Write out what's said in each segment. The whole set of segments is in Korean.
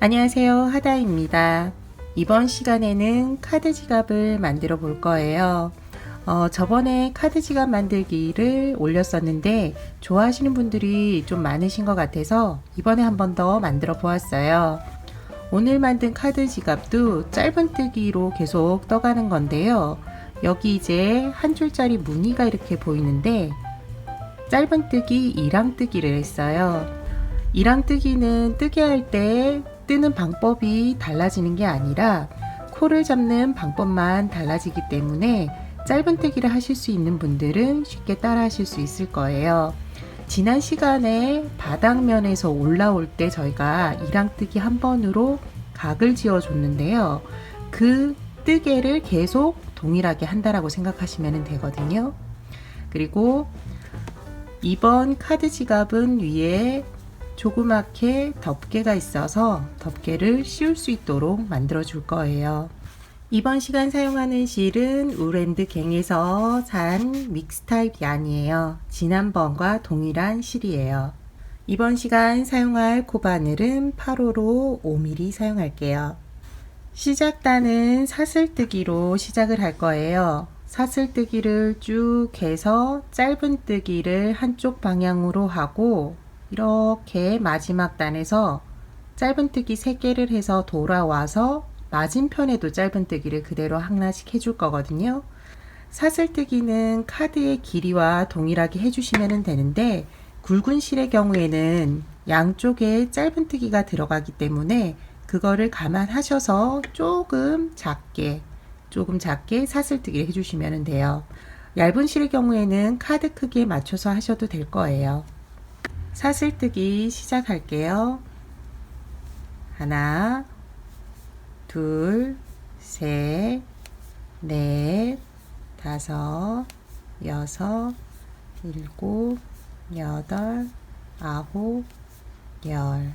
안녕하세요. 하다입니다. 이번 시간에는 카드 지갑을 만들어 볼 거예요. 어, 저번에 카드 지갑 만들기를 올렸었는데 좋아하시는 분들이 좀 많으신 것 같아서 이번에 한 번 더 만들어 보았어요. 오늘 만든 카드 지갑도 짧은뜨기로 계속 떠가는 건데요. 여기 이제 한 줄짜리 무늬가 이렇게 보이는데 짧은뜨기, 이랑뜨기를 했어요. 이랑뜨기는 뜨게 할때 뜨는 방법이 달라지는 게 아니라 코를 잡는 방법만 달라지기 때문에 짧은뜨기를 하실 수 있는 분들은 쉽게 따라 하실 수 있을 거예요. 지난 시간에 바닥면에서 올라올 때 저희가 이랑뜨기 한 번으로 각을 지어 줬는데요. 그 뜨개를 계속 동일하게 한다라고 생각하시면 되거든요. 그리고 이번 카드 지갑은 위에 조그맣게 덮개가 있어서 덮개를 씌울 수 있도록 만들어 줄 거예요. 이번 시간 사용하는 실은 우랜드 갱에서 산 믹스타입 얀이에요. 지난번과 동일한 실이에요. 이번 시간 사용할 코바늘은 8호로 5mm 사용할게요. 시작단은 사슬뜨기로 시작을 할 거예요. 사슬뜨기를 쭉 해서 짧은뜨기를 한쪽 방향으로 하고 이렇게 마지막 단에서 짧은뜨기 3개를 해서 돌아와서 맞은편에도 짧은뜨기를 그대로 하나씩 해줄 거거든요. 사슬뜨기는 카드의 길이와 동일하게 해주시면 되는데 굵은 실의 경우에는 양쪽에 짧은뜨기가 들어가기 때문에 그거를 감안하셔서 조금 작게 조금 작게 사슬뜨기를 해주시면 돼요. 얇은 실의 경우에는 카드 크기에 맞춰서 하셔도 될 거예요. 사슬뜨기 시작할게요. 하나, 둘, 셋, 넷, 다섯, 여섯, 일곱, 여덟, 아홉, 열.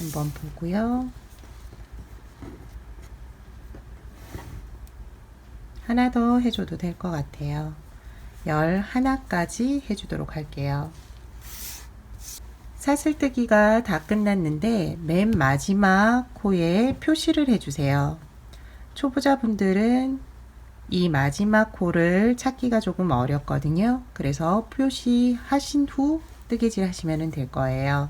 한번 보고요. 하나 더 해줘도 될 것 같아요. 열 하나까지 해주도록 할게요. 사슬뜨기가 다 끝났는데 맨 마지막 코에 표시를 해주세요. 초보자분들은 이 마지막 코를 찾기가 조금 어렵거든요. 그래서 표시하신 후 뜨개질 하시면 될 거예요.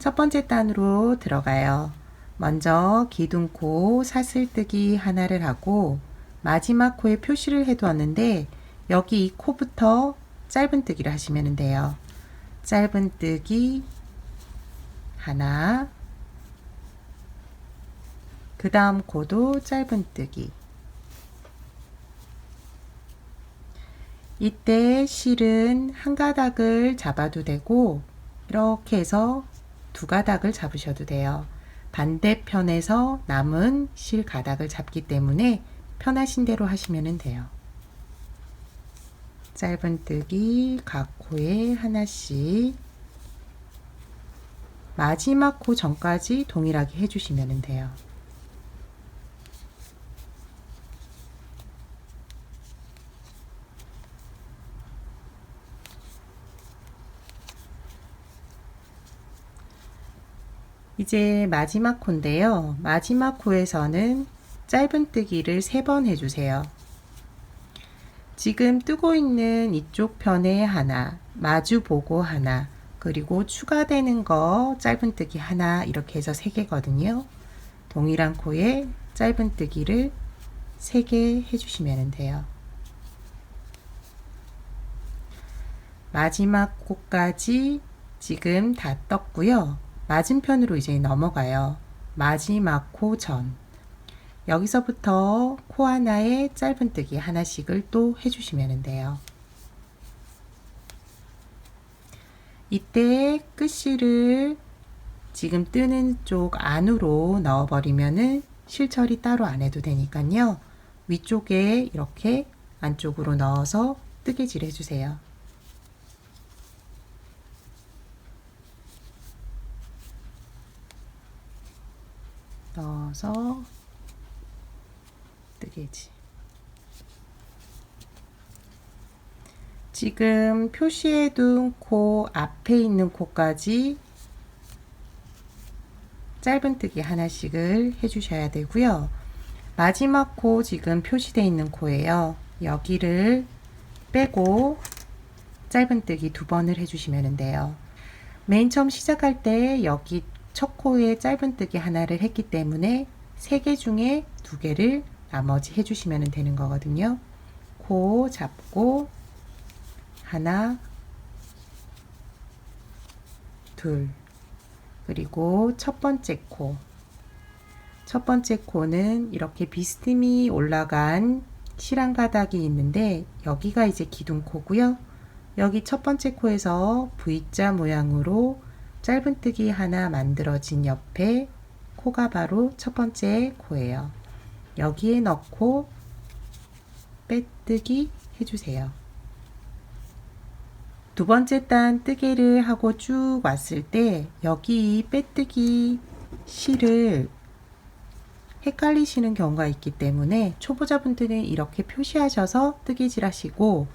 첫 번째 단으로 들어가요. 먼저 기둥코 사슬뜨기 하나를 하고 마지막 코에 표시를 해두었는데 여기 이 코부터 짧은 뜨기를 하시면 돼요. 짧은뜨기 하나 그 다음 코도 짧은뜨기 이때 실은 한 가닥을 잡아도 되고 이렇게 해서 두 가닥을 잡으셔도 돼요. 반대편에서 남은 실 가닥을 잡기 때문에 편하신 대로 하시면 돼요. 짧은뜨기 각 코에 하나씩 마지막 코 전까지 동일하게 해주시면 돼요. 이제 마지막 코인데요. 마지막 코에서는 짧은뜨기를 세번 해주세요. 지금 뜨고 있는 이쪽 편에 하나, 마주 보고 하나, 그리고 추가되는 거 짧은뜨기 하나 이렇게 해서 세 개거든요. 동일한 코에 짧은뜨기를 세개 해주시면 돼요. 마지막 코까지 지금 다 떴고요. 맞은편으로 이제 넘어가요. 마지막 코 전. 여기서부터 코 하나에 짧은뜨기 하나씩을 또 해주시면 돼요. 이때 끝실을 지금 뜨는 쪽 안으로 넣어버리면은 실처리 따로 안 해도 되니까요. 위쪽에 이렇게 안쪽으로 넣어서 뜨개질 해주세요. 넣어서 뜨개지. 지금 표시해둔 코 앞에 있는 코까지 짧은뜨기 하나씩을 해주셔야 되고요. 마지막 코 지금 표시되어 있는 코예요. 여기를 빼고 짧은뜨기 두 번을 해주시면 돼요. 맨 처음 시작할 때 여기 첫 코에 짧은뜨기 하나를 했기 때문에 세 개 중에 두 개를 나머지 해주시면 되는 거거든요. 코 잡고 하나 둘 그리고 첫 번째 코. 첫 번째 코는 이렇게 비스듬히 올라간 실한 가닥이 있는데 여기가 이제 기둥코고요. 여기 첫 번째 코에서 V자 모양으로 짧은뜨기 하나 만들어진 옆에 코가 바로 첫 번째 코예요. 여기에 넣고 빼뜨기 해주세요. 두 번째 단 뜨개를 하고 쭉 왔을 때 여기 빼뜨기 실을 헷갈리시는 경우가 있기 때문에 초보자분들은 이렇게 표시하셔서 뜨개질 하시고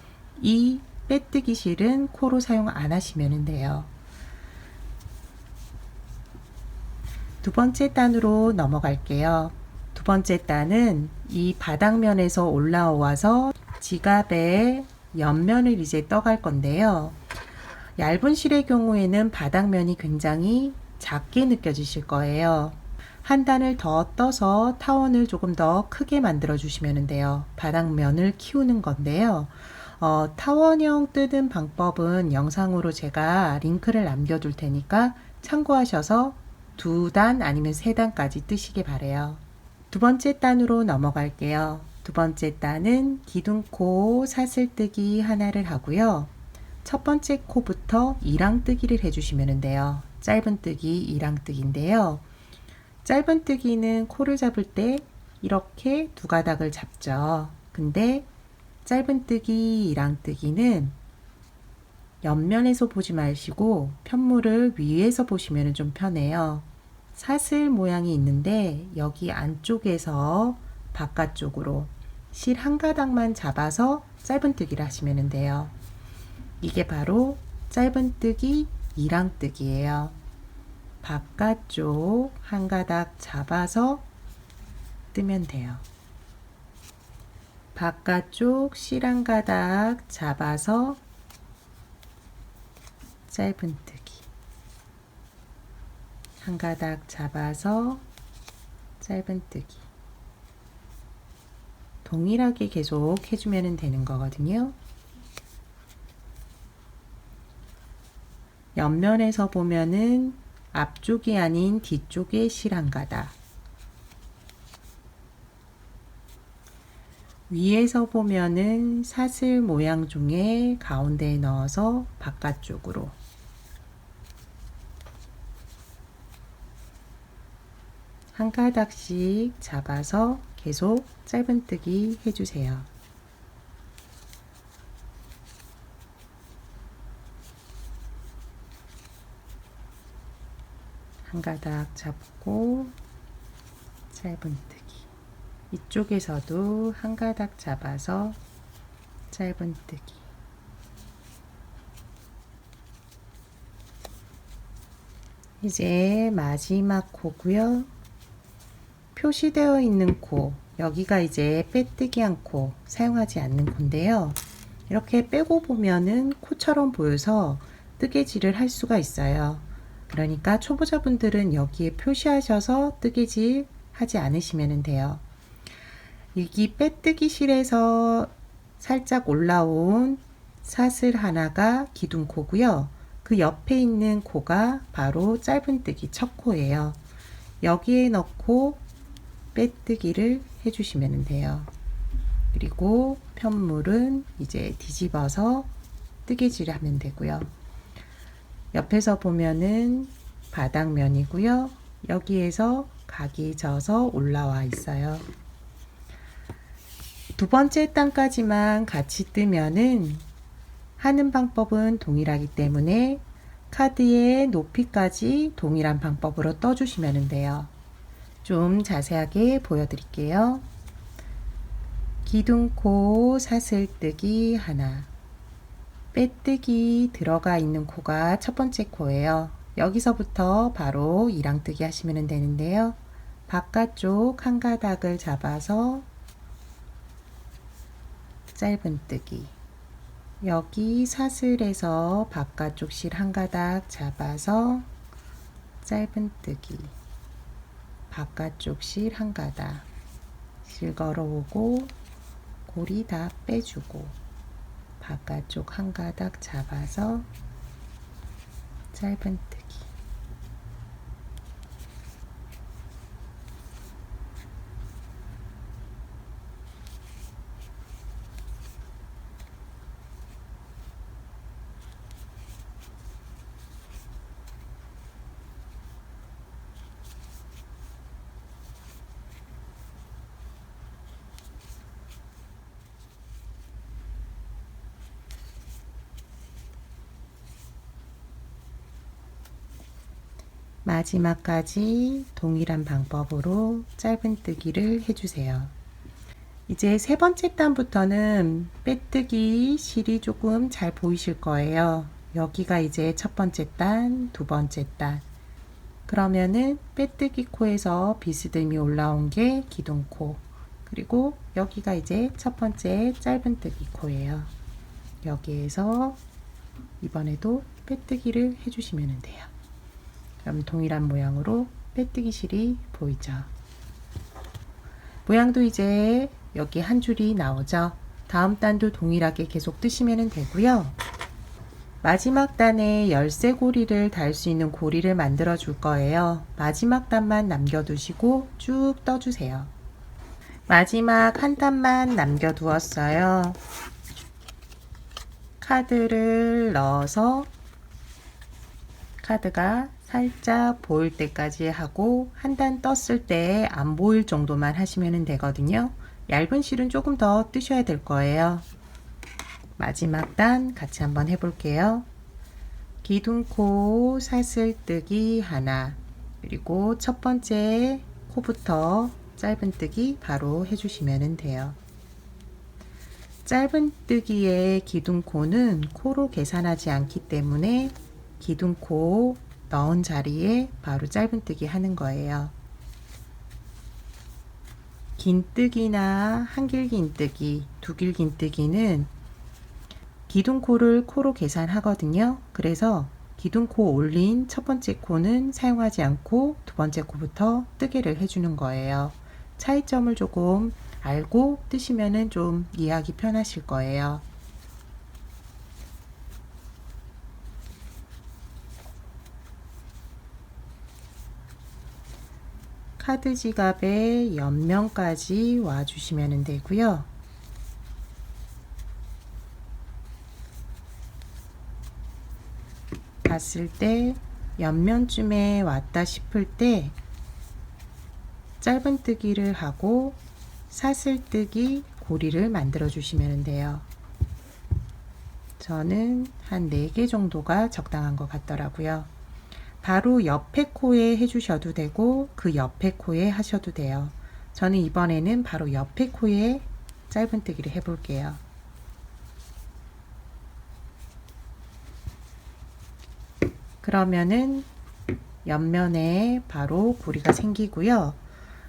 이 빼뜨기 실은 코로 사용 안 하시면 돼요. 두 번째 단으로 넘어갈게요. 두 번째 단은 이 바닥면에서 올라와서 지갑의 옆면을 이제 떠갈 건데요. 얇은 실의 경우에는 바닥면이 굉장히 작게 느껴지실 거예요. 한 단을 더 떠서 타원을 조금 더 크게 만들어 주시면 돼요. 바닥면을 키우는 건데요. 어, 타원형 뜨는 방법은 영상으로 제가 링크를 남겨둘 테니까 참고하셔서 두 단 아니면 세 단까지 뜨시길 바래요. 두 번째 단으로 넘어갈게요. 두 번째 단은 기둥코 사슬뜨기 하나를 하고요. 첫 번째 코부터 이랑뜨기를 해주시면 돼요. 짧은뜨기, 이랑뜨기인데요. 짧은뜨기는 코를 잡을 때 이렇게 두 가닥을 잡죠. 근데 짧은뜨기, 이랑뜨기는 옆면에서 보지 마시고 편물을 위에서 보시면 좀 편해요. 사슬 모양이 있는데 여기 안쪽에서 바깥쪽으로 실 한 가닥만 잡아서 짧은뜨기를 하시면 돼요. 이게 바로 짧은뜨기, 이랑뜨기예요. 바깥쪽 한 가닥 잡아서 뜨면 돼요. 바깥쪽 실 한 가닥 잡아서 짧은뜨기 한 가닥 잡아서 짧은뜨기 동일하게 계속 해주면 되는 거거든요. 옆면에서 보면은 앞쪽이 아닌 뒤쪽에 실 한 가닥. 위에서 보면은 사슬 모양 중에 가운데에 넣어서 바깥쪽으로 한 가닥씩 잡아서 계속 짧은뜨기 해주세요. 한 가닥 잡고 짧은뜨기. 이쪽에서도 한 가닥 잡아서 짧은뜨기. 이제 마지막 코고요 표시되어 있는 코 여기가 이제 빼뜨기 한 코 사용하지 않는 코인데요 이렇게 빼고 보면은 코처럼 보여서 뜨개질을 할 수가 있어요 그러니까 초보자분들은 여기에 표시하셔서 뜨개질 하지 않으시면 돼요. 여기 빼뜨기 실에서 살짝 올라온 사슬 하나가 기둥코고요. 그 옆에 있는 코가 바로 짧은뜨기 첫 코예요. 여기에 넣고 빼뜨기를 해주시면 돼요. 그리고 편물은 이제 뒤집어서 뜨개질을 하면 되고요. 옆에서 보면은 바닥면이고요. 여기에서 각이 져서 올라와 있어요. 두 번째 단까지만 같이 뜨면은 하는 방법은 동일하기 때문에 카드의 높이까지 동일한 방법으로 떠주시면 돼요. 좀 자세하게 보여드릴게요. 기둥코 사슬뜨기 하나 빼뜨기 들어가 있는 코가 첫 번째 코예요. 여기서부터 바로 이랑뜨기 하시면 되는데요. 바깥쪽 한 가닥을 잡아서 짧은뜨기 여기 사슬에서 바깥쪽 실 한 가닥 잡아서 짧은뜨기 바깥쪽 실 한 가닥 실 걸어오고 고리 다 빼주고 바깥쪽 한 가닥 잡아서 짧은뜨기 마지막까지 동일한 방법으로 짧은뜨기를 해주세요. 이제 세 번째 단부터는 빼뜨기 실이 조금 잘 보이실 거예요. 여기가 이제 첫 번째 단, 두 번째 단. 그러면은 빼뜨기 코에서 비스듬히 올라온 게 기둥코. 그리고 여기가 이제 첫 번째 짧은뜨기 코예요. 여기에서 이번에도 빼뜨기를 해주시면 돼요. 그럼 동일한 모양으로 빼뜨기 실이 보이죠. 모양도 이제 여기 한 줄이 나오죠. 다음 단도 동일하게 계속 뜨시면 되고요. 마지막 단에 열쇠 고리를 달 수 있는 고리를 만들어 줄 거예요. 마지막 단만 남겨두시고 쭉 떠주세요. 마지막 한 단만 남겨두었어요. 카드를 넣어서 카드가 살짝 보일 때까지 하고 한 단 떴을 때 안 보일 정도만 하시면 되거든요. 얇은 실은 조금 더 뜨셔야 될 거예요. 마지막 단 같이 한번 해볼게요. 기둥코 사슬뜨기 하나 그리고 첫 번째 코부터 짧은뜨기 바로 해주시면 돼요. 짧은뜨기의 기둥코는 코로 계산하지 않기 때문에 기둥코 넣은 자리에 바로 짧은뜨기 하는 거예요. 긴뜨기나 한길긴뜨기, 두길긴뜨기는 기둥코를 코로 계산하거든요. 그래서 기둥코 올린 첫 번째 코는 사용하지 않고 두 번째 코부터 뜨개를 해주는 거예요. 차이점을 조금 알고 뜨시면 좀 이해하기 편하실 거예요. 카드 지갑의 옆면까지 와주시면 되고요. 봤을 때 옆면쯤에 왔다 싶을 때 짧은뜨기를 하고 사슬뜨기 고리를 만들어 주시면 돼요. 저는 한 4개 정도가 적당한 것 같더라고요. 바로 옆에 코에 해주셔도 되고 그 옆에 코에 하셔도 돼요. 저는 이번에는 바로 옆에 코에 짧은뜨기를 해볼게요. 그러면은 옆면에 바로 고리가 생기고요.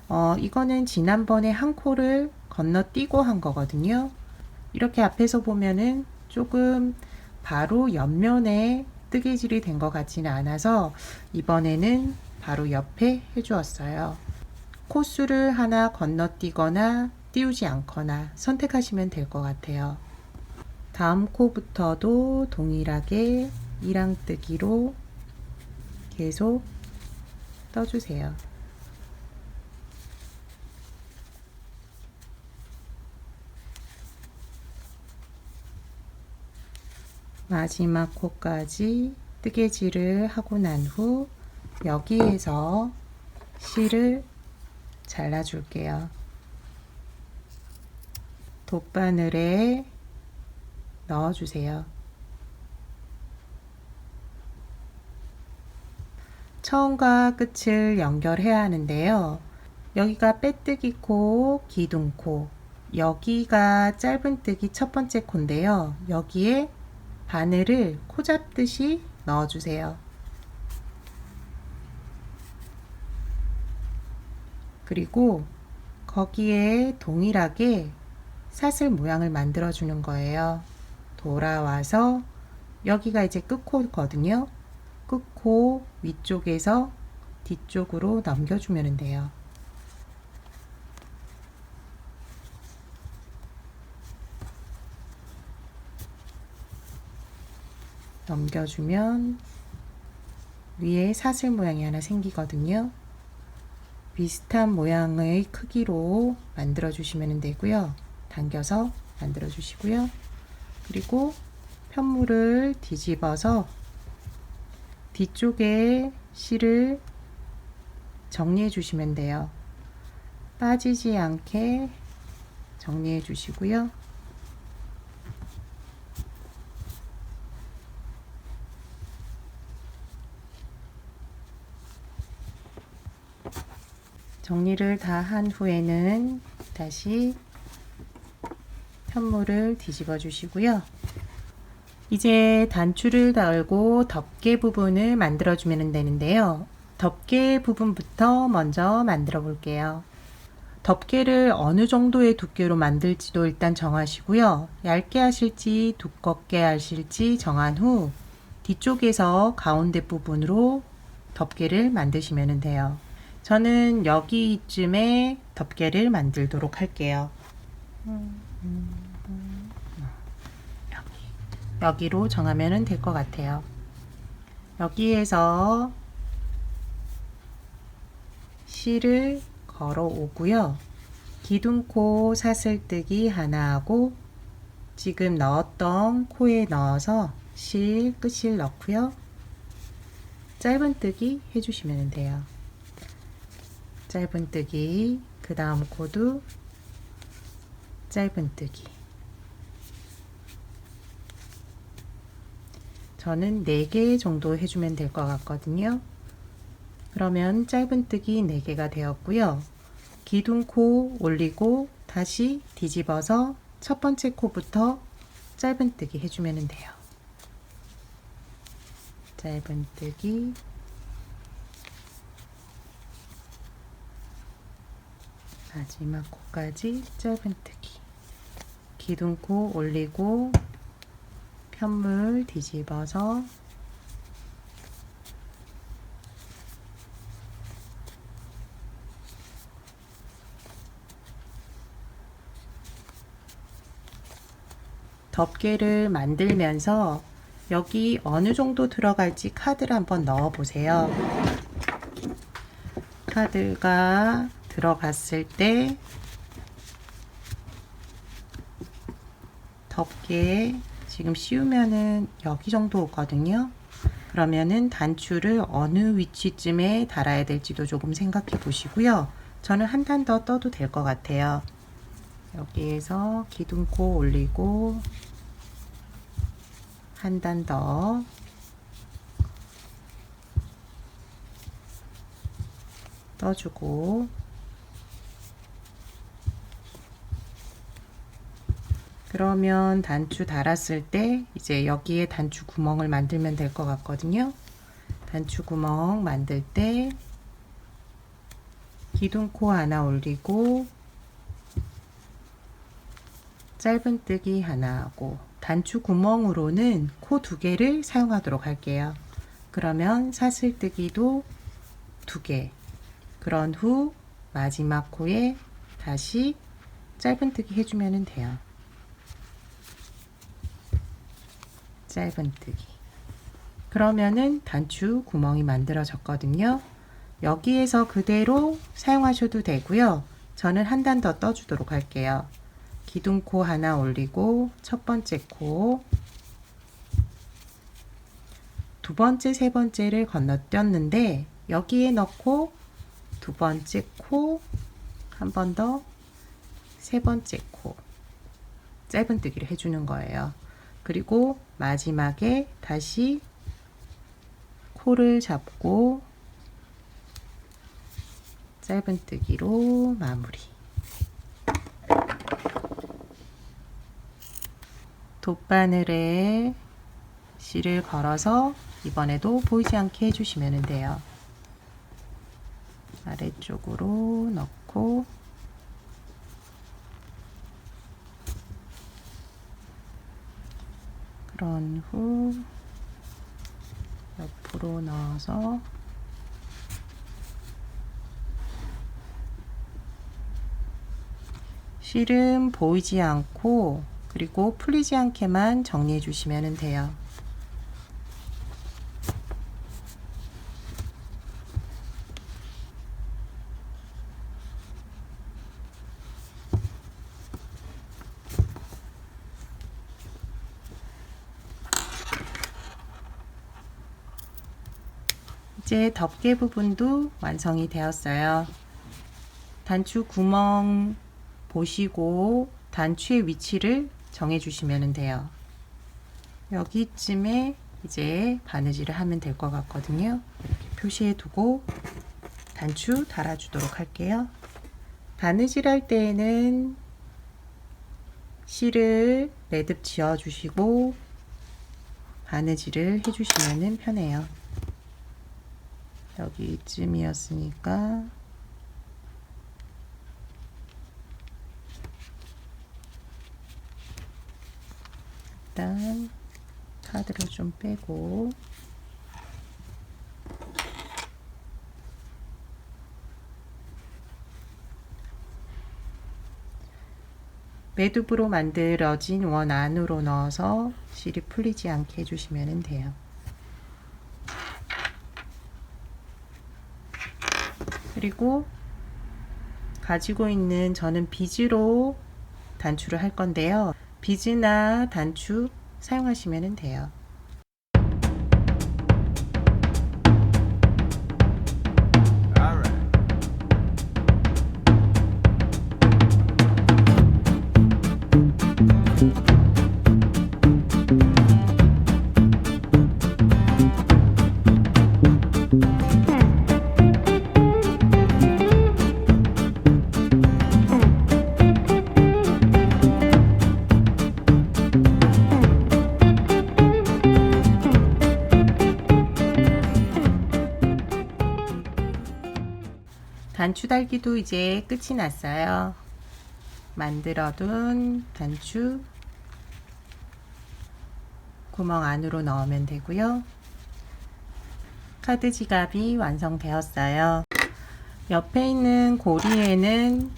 어, 이거는 지난번에 한 코를 건너뛰고 한 거거든요. 이렇게 앞에서 보면은 조금 바로 옆면에 뜨개질이 된 것 같지는 않아서 이번에는 바로 옆에 해주었어요. 코수를 하나 건너뛰거나 띄우지 않거나 선택하시면 될 것 같아요. 다음 코부터도 동일하게 이랑뜨기로 계속 떠주세요. 마지막 코까지 뜨개질을 하고 난 후 여기에서 실을 잘라 줄게요. 돗바늘에 넣어 주세요. 처음과 끝을 연결해야 하는데요. 여기가 빼뜨기 코, 기둥 코, 여기가 짧은 뜨기 첫 번째 코인데요. 여기에 바늘을 코 잡듯이 넣어주세요. 그리고 거기에 동일하게 사슬 모양을 만들어 주는 거예요. 돌아와서 여기가 이제 끝코거든요. 끝코 위쪽에서 뒤쪽으로 넘겨주면 돼요. 넘겨주면 위에 사슬 모양이 하나 생기거든요. 비슷한 모양의 크기로 만들어 주시면 되고요. 당겨서 만들어 주시고요. 그리고 편물을 뒤집어서 뒤쪽에 실을 정리해 주시면 돼요. 빠지지 않게 정리해 주시고요. 정리를 다 한 후에는 다시 편물을 뒤집어 주시고요. 이제 단추를 달고 덮개 부분을 만들어 주면 되는데요. 덮개 부분부터 먼저 만들어 볼게요. 덮개를 어느 정도의 두께로 만들지도 일단 정하시고요. 얇게 하실지 두껍게 하실지 정한 후 뒤쪽에서 가운데 부분으로 덮개를 만드시면 돼요. 저는 여기쯤에 덮개를 만들도록 할게요. 여기. 여기 로 정하면 될 것 같아요. 여기에서 실을 걸어 오고요. 기둥코 사슬뜨기 하나 하고 지금 넣었던 코에 넣어서 실 끝을 넣고요. 짧은 뜨기 해주시면 돼요. 짧은뜨기 그 다음 코도 짧은뜨기 저는 4개 정도 해주면 될 것 같거든요. 그러면 짧은뜨기 4개가 되었고요. 기둥코 올리고 다시 뒤집어서 첫 번째 코부터 짧은뜨기 해주면 돼요. 짧은뜨기 마지막 코까지 짧은뜨기 기둥코 올리고 편물 뒤집어서 덮개를 만들면서 여기 어느 정도 들어갈지 카드를 한번 넣어 보세요. 카드가 들어갔을 때 덮개 지금 씌우면은 여기 정도 오거든요. 그러면은 단추를 어느 위치쯤에 달아야 될지도 조금 생각해 보시고요. 저는 한 단 더 떠도 될 것 같아요. 여기에서 기둥코 올리고 한 단 더 떠주고 그러면 단추 달았을 때 이제 여기에 단추 구멍을 만들면 될 것 같거든요. 단추 구멍 만들 때 기둥코 하나 올리고 짧은뜨기 하나 하고 단추 구멍으로는 코 두 개를 사용하도록 할게요. 그러면 사슬뜨기도 두 개. 그런 후 마지막 코에 다시 짧은뜨기 해주면 돼요. 짧은뜨기. 그러면은 단추 구멍이 만들어졌거든요. 여기에서 그대로 사용하셔도 되고요. 저는 한 단 더 떠주도록 할게요. 기둥코 하나 올리고 첫 번째 코, 두 번째, 세 번째를 건너뛰었는데 여기에 넣고 두 번째 코, 한 번 더, 세 번째 코, 짧은뜨기를 해주는 거예요. 그리고 마지막에 다시 코를 잡고 짧은뜨기로 마무리. 돗바늘에 실을 걸어서 이번에도 보이지 않게 해주시면 돼요. 아래쪽으로 넣고 그런 후 옆으로 넣어서 실은 보이지 않고 그리고 풀리지 않게만 정리해 주시면 돼요. 이제 덮개 부분도 완성이 되었어요. 단추 구멍 보시고 단추의 위치를 정해 주시면 돼요. 여기쯤에 이제 바느질을 하면 될 것 같거든요. 표시해 두고 단추 달아주도록 할게요. 바느질 할 때에는 실을 매듭 지어 주시고 바느질을 해주시면 편해요. 여기쯤이었으니까 일단 카드를 좀 빼고 매듭으로 만들어진 원 안으로 넣어서 실이 풀리지 않게 해주시면 돼요. 그리고 가지고 있는 저는 비즈로 단추를 할 건데요. 비즈나 단추 사용하시면 돼요. 단추 달기도 이제 끝이 났어요. 만들어둔 단추 구멍 안으로 넣으면 되고요. 카드 지갑이 완성되었어요. 옆에 있는 고리에는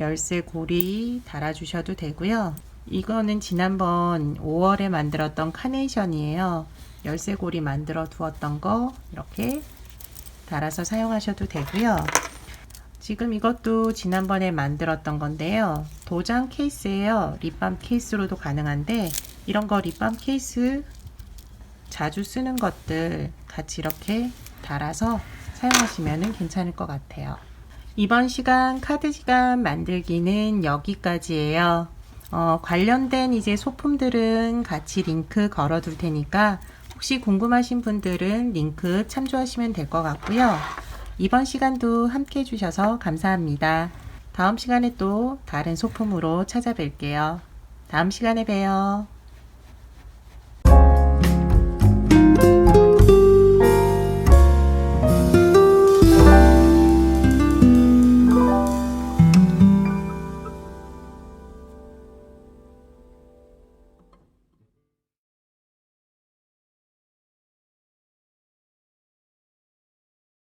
열쇠 고리 달아주셔도 되고요. 이거는 지난번 5월에 만들었던 카네이션이에요. 열쇠 고리 만들어 두었던 거 이렇게 달아서 사용하셔도 되고요. 지금 이것도 지난번에 만들었던 건데요. 도장 케이스예요. 립밤 케이스로도 가능한데 이런 거 립밤 케이스 자주 쓰는 것들 같이 이렇게 달아서 사용하시면 괜찮을 것 같아요. 이번 시간 카드 시간 만들기는 여기까지예요. 어, 관련된 이제 소품들은 같이 링크 걸어 둘 테니까 혹시 궁금하신 분들은 링크 참조하시면 될 것 같고요. 이번 시간도 함께 해주셔서 감사합니다. 다음 시간에 또 다른 소품으로 찾아뵐게요. 다음 시간에 봬요.